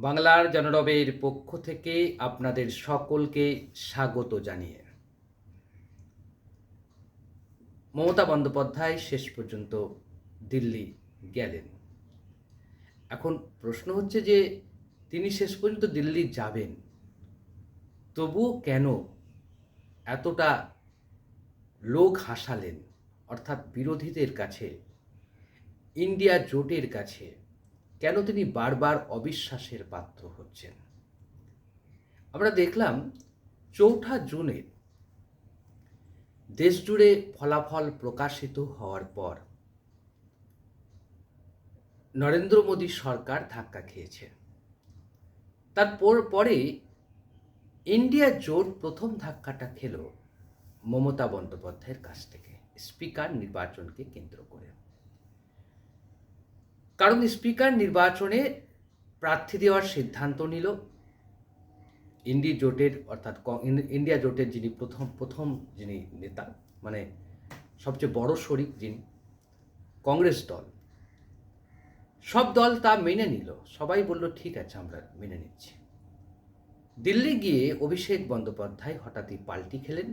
বাংলার জনরবের পক্ষ থেকে আপনাদের সকলকে স্বাগত জানিয়ে। মমতা বন্দ্যোপাধ্যায় শেষ পর্যন্ত দিল্লি গেলেন। এখন প্রশ্ন হচ্ছে যে, তিনি শেষ পর্যন্ত দিল্লি যাবেন তবুও কেন এতটা লোক হাসালেন? অর্থাৎ বিরোধীদের কাছে, ইন্ডিয়া জোটের কাছে কেন তিনি বারবার অবিশ্বাসের পাত্র হচ্ছেন? আমরা দেখলাম চৌঠা জুনে দেশজুড়ে ফলাফল প্রকাশিত হওয়ার পর নরেন্দ্র মোদী সরকার ধাক্কা খেয়েছে। তারপর পরে ইন্ডিয়া জোট প্রথম ধাক্কাটা খেল মমতা বন্দ্যোপাধ্যায়ের কাছ থেকে, স্পিকার নির্বাচনকে কেন্দ্র করে। কারণ স্পিকার নির্বাচনে প্রার্থী দেওয়ার সিদ্ধান্ত নিল। ইন্ডি জোটের অর্থাৎ ইন্ডিয়া জোটের যিনি প্রথম প্রথম যিনি নেতা মানে সবচেয়ে বড় শরিক যিনি, কংগ্রেস দল। সব দল তা মেনে নিল। সবাই বলল, ঠিক আছে, আমরা মেনে নিচ্ছি। দিল্লি গিয়ে অভিষেক বন্দ্যোপাধ্যায় হঠাৎই পাল্টি খেলেন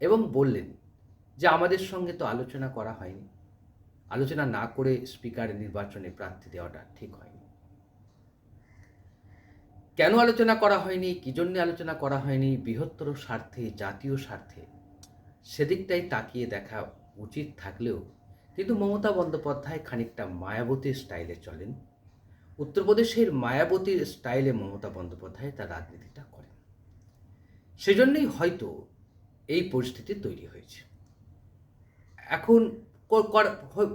এবং বললেন যে, আমাদের সঙ্গে তো আলোচনা করা হয়নি। আলোচনা না করে স্পিকার নির্বাচনে প্রার্থী দেওয়াটা ঠিক হয়নি। কেন আলোচনা করা হয়নি? কি জন্য আলোচনা করা হয়নি? বৃহত্তর স্বার্থে, জাতীয় স্বার্থে সেদিকটাই তাকিয়ে দেখা উচিত থাকলেও কিন্তু মমতা বন্দ্যোপাধ্যায় খানিকটা মায়াবতীর স্টাইলে চলেন। উত্তরপ্রদেশের মায়াবতীর স্টাইলে মমতা বন্দ্যোপাধ্যায় তার রাজনীতিটা করেন। সেজন্যই হয়তো এই পরিস্থিতি তৈরি হয়েছে। এখন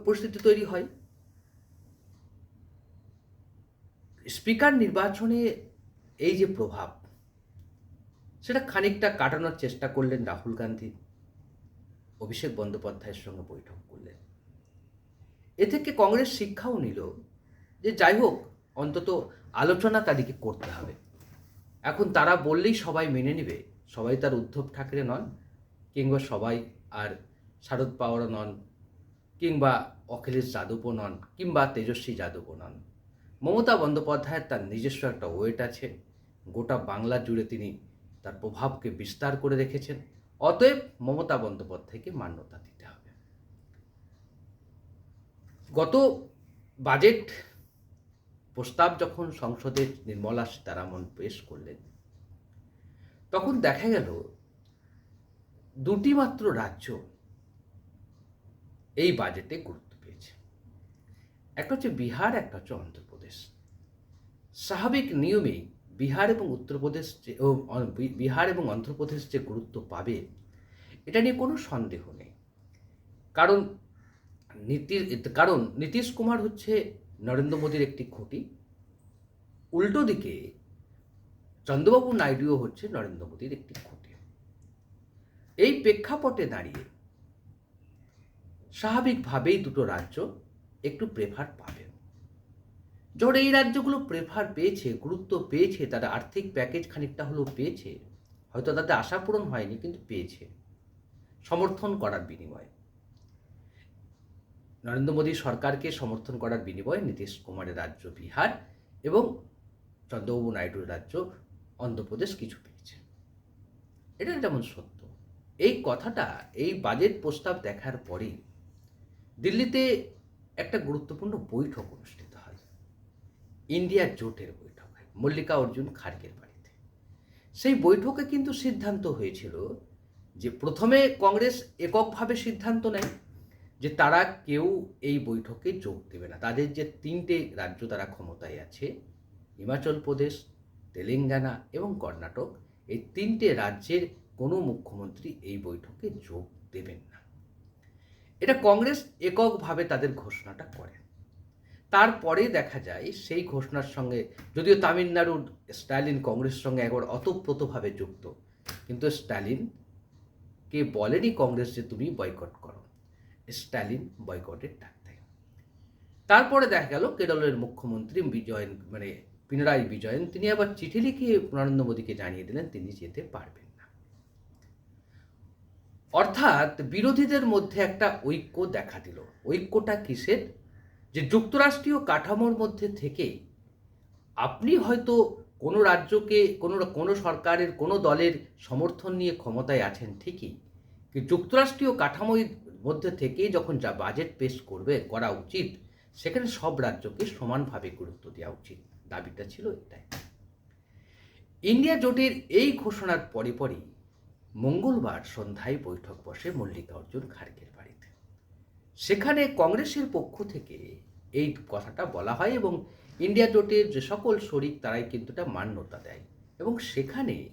পরিস্থিতি তৈরি হয়। স্পিকার নির্বাচনে এই যে প্রভাব, সেটা খানিকটা কাটানোর চেষ্টা করলেন রাহুল গান্ধী, অভিষেক বন্দ্যোপাধ্যায়ের সঙ্গে বৈঠক করলেন। এ থেকে কংগ্রেস শিক্ষাও নিল যে যাই হোক, অন্তত আলোচনা তাদেরকে করতে হবে। এখন তারা বললেই সবাই মেনে নেবে, সবাই তার উদ্ধব ঠাকরে নন, কিংবা সবাই আর শারদ পাওয়ারও নন কিংবা অখিলেশ যাদবও নন, কিংবা তেজস্বী যাদবও নন। মমতা বন্দ্যোপাধ্যায়ের তার নিজস্ব একটা ওয়েট আছে। গোটা বাংলা জুড়ে তিনি তার প্রভাবকে বিস্তার করে রেখেছেন। অতএব মমতা বন্দ্যোপাধ্যায়কে মান্যতা দিতে হবে। গত বাজেট প্রস্তাব যখন সংসদে নির্মলা সীতারামন পেশ করলেন, তখন দেখা গেল দুটি মাত্র রাজ্য এই বাজেটে গুরুত্ব পেয়েছে। একটা হচ্ছে বিহার, একটা হচ্ছে অন্ধ্রপ্রদেশ। স্বাভাবিক নিয়মেই বিহার এবং উত্তরপ্রদেশ যে বিহার এবং অন্ধ্রপ্রদেশ যে গুরুত্ব পাবে, এটা নিয়ে কোনো সন্দেহ নেই। কারণ নীতি, কারণ নীতিশ কুমার হচ্ছে নরেন্দ্র মোদীর একটি খুঁটি। উল্টো দিকে চন্দ্রবাবু নাইডুও হচ্ছে নরেন্দ্র মোদীর একটি খুঁটি। এই প্রেক্ষাপটে দাঁড়িয়ে স্বাভাবিকভাবেই দুটো রাজ্য একটু প্রেফার পাবে। যখন এই রাজ্যগুলো প্রেফার পেয়েছে, গুরুত্ব পেয়েছে, তারা আর্থিক প্যাকেজ খানিকটা হলেও পেয়েছে, হয়তো তাদের আশা পূরণ হয়নি, কিন্তু পেয়েছে। সমর্থন করার বিনিময়ে। নরেন্দ্র মোদী সরকারকে সমর্থন করার বিনিময়ে নীতিশ কুমারের রাজ্য বিহার এবং চন্দ্রবাবু নাইডুর রাজ্য অন্ধ্রপ্রদেশ কিছু পেয়েছে। এটা যেমন সত্য। এই কথাটা, এই বাজেট প্রস্তাব দেখার পরেই দিল্লিতে একটা গুরুত্বপূর্ণ বৈঠক অনুষ্ঠিত হয়। ইন্ডিয়া জোটের বৈঠক হয়, মল্লিকা অর্জুন খার্গের বাড়িতে। সেই বৈঠকে কিন্তু সিদ্ধান্ত হয়েছিল যে প্রথমে কংগ্রেস এককভাবে সিদ্ধান্ত নেয় যে তারা কেউ এই বৈঠকে যোগ দেবে না। তাদের যে তিনটে রাজ্য তারা ক্ষমতায় আছে, হিমাচল প্রদেশ, তেলেঙ্গানা এবং কর্ণাটক, এই তিনটে রাজ্যের কোনো মুখ্যমন্ত্রী এই বৈঠকে যোগ দেবেন এটা কংগ্রেস এককভাবে তাদের ঘোষণাটা করে। তারপরে দেখা যায় সেই ঘোষণার সঙ্গে, যদিও তামিলনাড়ুর স্ট্যালিন কংগ্রেসের সঙ্গে একবার অতপ্রতভাবে যুক্ত, কিন্তু স্ট্যালিন কে বলেনি কংগ্রেস যে তুমি বয়কট করো। স্ট্যালিন বয়কটের ডাক দেয়। তারপরে দেখা গেল কেরলের মুখ্যমন্ত্রী বিজয়ন মানে পিনারাই বিজয়ন, তিনি আবার চিঠি লিখে নরেন্দ্র মোদীকে জানিয়ে দিলেন তিনি যেতে পারবেন। অর্থাৎ বিরোধীদের মধ্যে একটা ঐক্য দেখা দিল। ঐক্যটা কিসের? যে যুক্তরাষ্ট্রীয় কাঠামোর মধ্যে থেকে আপনি হয়তো কোনো রাজ্যকে, কোনো কোনো সরকারের, কোনো দলের সমর্থন নিয়ে ক্ষমতায় আছেন ঠিকই, কিন্তু যুক্তরাষ্ট্রীয় কাঠামোর মধ্যে থেকে যখন যা বাজেট পেশ করবে, করা উচিত, সেখানে সব রাজ্যকে সমানভাবে গুরুত্ব দেওয়া উচিত। দাবিটা ছিল এটাই। ইন্ডিয়া জোটের এই ঘোষণার পরে পরেই মঙ্গলবার সন্ধ্যায় বৈঠক বসে মল্লিকার্জুন খার্গের বাড়িতে। সেখানে কংগ্রেসের পক্ষ থেকে এই কথাটা বলা হয় এবং ইন্ডিয়া জোটের যে সকল শরিক তারাই কিন্তু এটা মান্যতা দেয় এবং সেখানে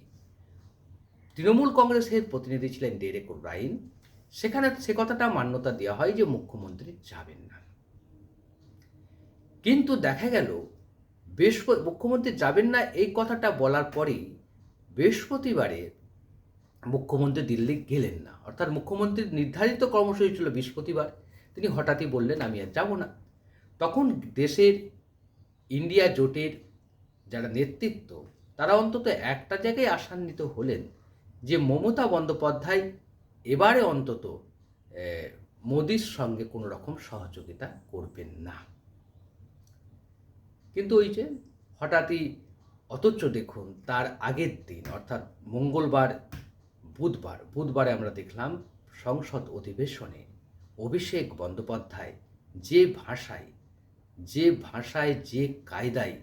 তৃণমূল কংগ্রেসের প্রতিনিধি ছিলেন ডেরেক রাইন সেখানে সে কথাটা মান্যতা দেওয়া হয় যে মুখ্যমন্ত্রী যাবেন না। কিন্তু দেখা গেল বৃহস্পতি মুখ্যমন্ত্রী যাবেন না এই কথাটা বলার পরেই বৃহস্পতিবারে মুখ্যমন্ত্রী দিল্লি গেলেন না। অর্থাৎ মুখ্যমন্ত্রীর নির্ধারিত কর্মসূচি ছিল বৃহস্পতিবার। তিনি হঠাৎই বললেন, আমি আর যাব না। তখন দেশের ইন্ডিয়া জোটের যারা নেতৃত্ব, তারা অন্তত একটা জায়গায় আশান্বিত হলেন যে মমতা বন্দ্যোপাধ্যায় এবারে অন্তত মোদির সঙ্গে কোনো রকম সহযোগিতা করবেন না। কিন্তু ওই যে হঠাৎই অথচ দেখুন, তার আগের দিন, অর্থাৎ মঙ্গলবার বুধবার, বুধবারে আমরা দেখলাম সংসদ অধিবেশনে অভিষেক বন্দ্যোপাধ্যায় যে ভাষায় যে ভাষায় যে কায়দায়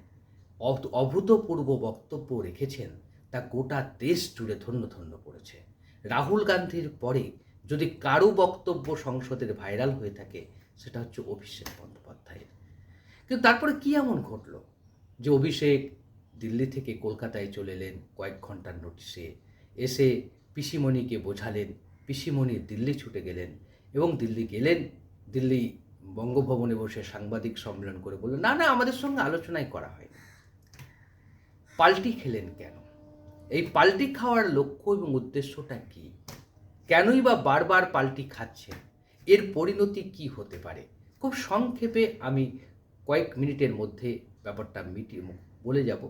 অভূতপূর্ব বক্তব্য রেখেছেন, তা গোটা দেশ জুড়ে ধন্য ধন্য পড়েছে রাহুল গান্ধীর পরে যদি কারও বক্তব্য সংসদের ভাইরাল হয়ে থাকে, সেটা হচ্ছে অভিষেক বন্দ্যোপাধ্যায়ের। কিন্তু তারপরে কি এমন ঘটলো? যে অভিষেক দিল্লি থেকে কলকাতায় চলে এলেন কয়েক ঘণ্টার নোটিশে এসে পিসিমণিকে বোঝালেন, পিসিমণি দিল্লি ছুটে গেলেন এবং দিল্লি গেলেন, দিল্লি বঙ্গভবনে বসে সাংবাদিক সম্মেলন করে বললেন, না না, আমাদের সঙ্গে আলোচনাই করা হয়নি। পাল্টি খেলেন কেন? এই পাল্টি খাওয়ার লক্ষ্য এবং উদ্দেশ্যটা কি? কেনই বা বারবার পাল্টি খাচ্ছেন? এর পরিণতি কি হতে পারে? খুব সংক্ষেপে আমি কয়েক মিনিটের মধ্যে ব্যাপারটা মিটিয়ে বলে যাব।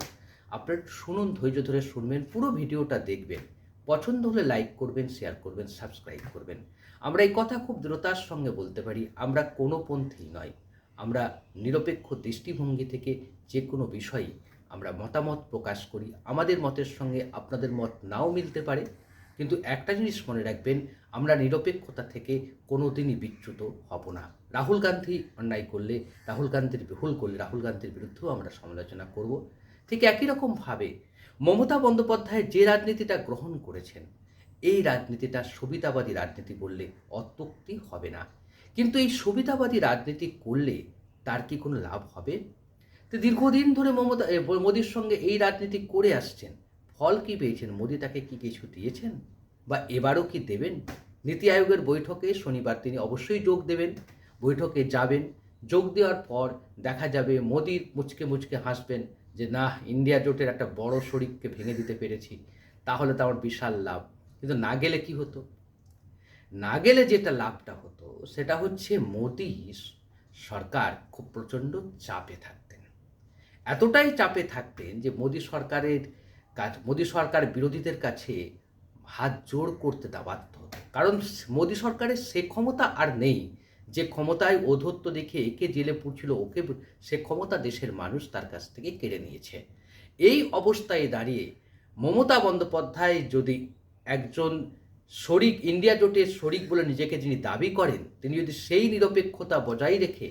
আপনার শুনুন, ধৈর্য ধরে শুনবেন, পুরো ভিডিওটা দেখবেন। পছন্দ হলে লাইক করবেন শেয়ার করবেন সাবস্ক্রাইব করবেন। আমরা এই কথা খুব দ্রুতার সঙ্গে বলতে পারি, আমরা কোনো পন্থী নয় আমরা নিরপেক্ষ দৃষ্টিভঙ্গি থেকে যে কোনো বিষয়ে আমরা মতামত প্রকাশ করি। আমাদের মতের সঙ্গে আপনাদের মত নাও মিলতে পারে। কিন্তু একটা জিনিস মনে রাখবেন, আমরা নিরপেক্ষতা থেকে কোনো দিনই বিচ্যুত হব না। রাহুল গান্ধী অন্যায় করলে, রাহুল গান্ধীর ভুল করলে, রাহুল গান্ধীর বিরুদ্ধেও আমরা সমালোচনা করব। ঠিক একই রকমভাবে মমতা বন্দ্যোপাধ্যায় যে রাজনীতিটা গ্রহণ করেছেন, এই রাজনীতিটা সুবিধাবাদী রাজনীতি বললে অত্যুক্তি হবে না। কিন্তু এই সুবিধাবাদী রাজনীতি করলে তার কি কোনো লাভ হবে? তো দীর্ঘদিন ধরে মমতা মোদির সঙ্গে এই রাজনীতি করে আসছেন। ফল কি পেয়েছেন? মোদি তাকে কি কিছু দিয়েছেন? বা এবারও কি দেবেন? নীতি আয়োগের বৈঠকে শনিবার তিনি অবশ্যই যোগ দেবেন। বৈঠকে যাবেন। যোগ দেওয়ার পর দেখা যাবে মোদি মুচকে মুচকে হাসবেন। যে, না, ইন্ডিয়া জোটের একটা বড় শরিককে ভেঙে দিতে পেরেছি, তাহলে তো আমার বিশাল লাভ। কিন্তু না গেলে কি হতো? না গেলে যেটা লাভটা হতো, সেটা হচ্ছে মোদি সরকার খুব প্রচণ্ড চাপে থাকতেন। এতটাই চাপে থাকতেন যে, মোদি সরকারের কাজ, মোদি সরকার বিরোধীদের কাছে হাত জোড় করতে তা বাধ্য হতো কারণ, মোদি সরকারের সে ক্ষমতা আর নেই। যে ক্ষমতায় অধত্ব দেখে একে জেলে পুড়ছিল ওকে সে ক্ষমতা দেশের মানুষ তার কাছ থেকে কেড়ে নিয়েছে। এই অবস্থায় দাঁড়িয়ে মমতা বন্দ্যোপাধ্যায় যদি একজন শরিক, ইন্ডিয়া জোটের শরিক বলে নিজেকে যিনি দাবি করেন, তিনি যদি সেই নিরপেক্ষতা বজায় রেখে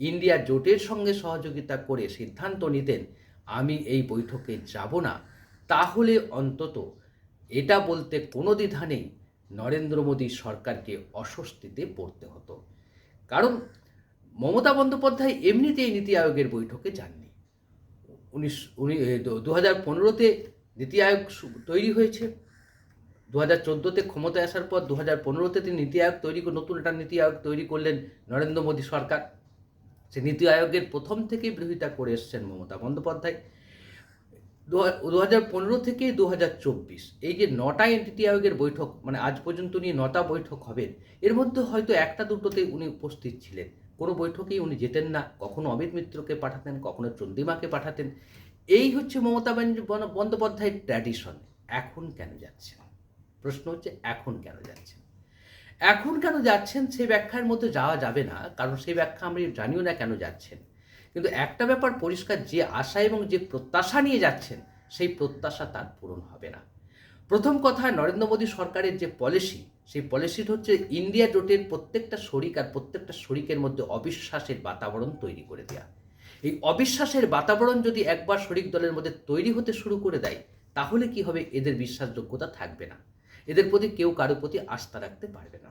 ইন্ডিয়া জোটের সঙ্গে সহযোগিতা করে সিদ্ধান্ত নিতেন, আমি এই বৈঠকে যাব না, তাহলে অন্তত এটা বলতে কোনো দ্বিধা নেই, নরেন্দ্র মোদী সরকারকে অস্বস্তিতে পড়তে হতো। কারণ মমতা বন্দ্যোপাধ্যায় এমনিতেই নীতি আয়োগের বৈঠকে যাননি। উনিশ, উনি দু হাজার পনেরোতে নীতি আয়োগ তৈরি হয়েছে। দু হাজার চোদ্দোতে ক্ষমতায় আসার পর দু হাজার পনেরোতে তিনি নীতি আয়োগ তৈরি নতুন একটা নীতি আয়োগ তৈরি করলেন নরেন্দ্র মোদী সরকার। সে নীতি আয়োগের প্রথম থেকেই বিরোধিতা করে এসছেন মমতা বন্দ্যোপাধ্যায়। দু হাজার পনেরো থেকে দু হাজার চব্বিশ, এই যে নটা নীতি আয়োগের বৈঠক মানে আজ পর্যন্ত নিয়ে নটা বৈঠক হবে, এর মধ্যে হয়তো একটা দুটোতে উনি উপস্থিত ছিলেন। কোনো বৈঠকেই উনি যেতেন না, কখনো অমিত মিত্রকে পাঠাতেন, কখনো চন্দ্রিমাকে পাঠাতেন। এই হচ্ছে মমতা বন্দ্যোপাধ্যায়ের ট্র্যাডিশন এখন কেন যাচ্ছেন প্রশ্ন হচ্ছে, এখন কেন যাচ্ছেন এখন কেন যাচ্ছেন সেই ব্যাখ্যার মধ্যে যাওয়া যাবে না, কারণ সেই ব্যাখ্যা আমরা জানিও না কেন যাচ্ছেন। কিন্তু একটা ব্যাপার পরিষ্কার, যে আশা এবং যে প্রত্যাশা নিয়ে যাচ্ছেন, সেই প্রত্যাশা তার পূরণ হবে না। প্রথম কথা, নরেন্দ্র মোদী সরকারের যে পলিসি, সেই পলিসিটা হচ্ছে ইন্ডিয়া জোটের প্রত্যেকটা শরিক আর প্রত্যেকটা শরিকের মধ্যে অবিশ্বাসের বাতাবরণ তৈরি করে দেয়া। এই অবিশ্বাসের বাতাবরণ যদি একবার শরিক দলের মধ্যে তৈরি হতে শুরু করে দেয়, তাহলে কি হবে? এদের বিশ্বাসযোগ্যতা থাকবে না। এদের প্রতি কেউ কারোর প্রতি আস্থা রাখতে পারবে না।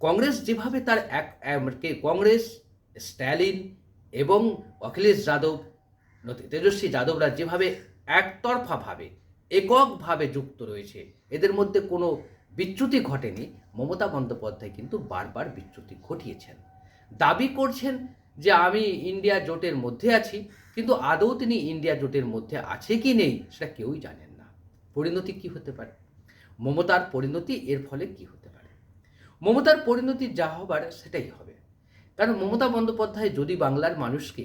কংগ্রেস যেভাবে তার এক কে- কংগ্রেস, স্ট্যালিন এবং অখিলেশ যাদব তেজস্বী যাদবরা যেভাবে একতরফাভাবে এককভাবে যুক্ত রয়েছে, এদের মধ্যে কোনো বিচ্যুতি ঘটেনি। মমতা বন্দ্যোপাধ্যায় কিন্তু বারবার বিচ্যুতি ঘটিয়েছেন। দাবি করছেন যে আমি ইন্ডিয়া জোটের মধ্যে আছি, কিন্তু আদৌ তিনি ইন্ডিয়া জোটের মধ্যে আছে কি নেই সেটা কেউই জানেন না। পরিণতি কি হতে পারে? মমতার পরিণতি এর ফলে কি হতে পারে? মমতার পরিণতি যা হবার সেটাই হবে। কারণ মমতা বন্দ্যোপাধ্যায় যদি বাংলার মানুষকে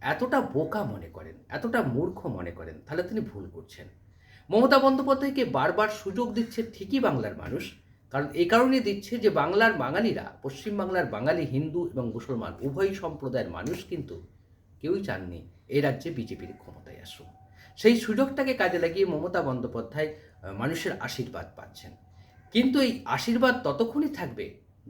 এতটা বোকা মনে করেন, এতটা মূর্খ মনে করেন, তাহলে তিনি ভুল করছেন। মমতা বন্দ্যোপাধ্যায়কে বারবার সুযোগ দিচ্ছে ঠিকই বাংলার মানুষ, কারণ এই কারণে দিচ্ছে যে বাংলার বাঙালিরা পশ্চিমবাংলার বাঙালি, হিন্দু এবং মুসলমান, উভয় সম্প্রদায়ের মানুষ কিন্তু কেউই চাননি এই রাজ্যে বিজেপির ক্ষমতায় আসুক। সেই সুযোগটাকে কাজে লাগিয়ে মমতা বন্দ্যোপাধ্যায় মানুষের আশীর্বাদ পাচ্ছেন। কিন্তু এই আশীর্বাদ ততক্ষণই থাকবে,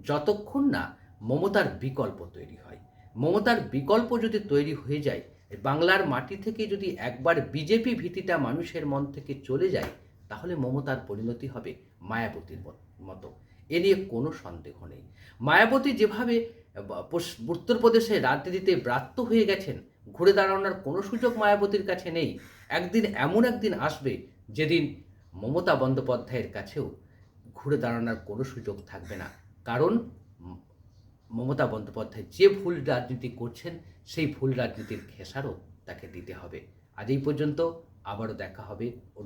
যতক্ষণ না মমতার বিকল্প তৈরি হয়। মমতার বিকল্প যদি তৈরি হয়ে যায়, বাংলার মাটি থেকে যদি একবার বিজেপি ভীতিটা মানুষের মন থেকে চলে যায়, তাহলে মমতার পরিণতি হবে মায়াবতীর মতো এ নিয়ে কোনো সন্দেহ নেই। মায়াবতী যেভাবে উত্তরপ্রদেশে রাজনীতিতে ব্রাত্য হয়ে গেছেন, ঘুরে দাঁড়ানোর কোনো সুযোগ মায়াবতীর কাছে নেই। একদিন এমন একদিন আসবে যেদিন মমতা বন্দ্যোপাধ্যায়ের কাছেও ঘুরে দাঁড়ানোর কোনো সুযোগ থাকবে না। কারণ মমতা বন্দ্যোপাধ্যায় যে ভুল রাজনীতি করছেন, সেই ভুল রাজনীতির খেসারও তাকে দিতে হবে। আজ এই পর্যন্ত আবারও দেখা হবে অন্য